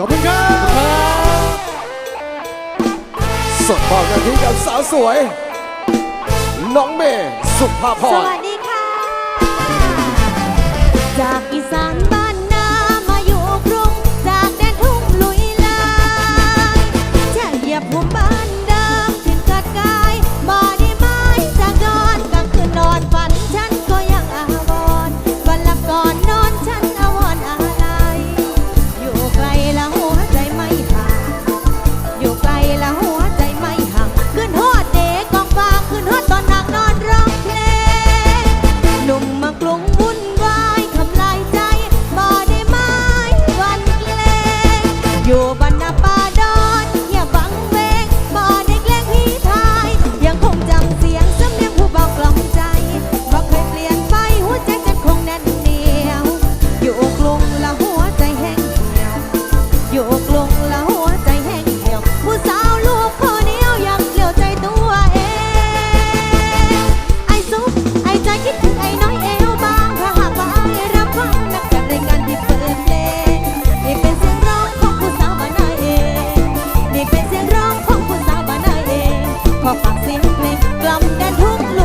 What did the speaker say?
ขอบคุณครับสดบอกกันที่กับสาวสวย น้องเมย์สุภาพสวัสดี lòng đã thuốc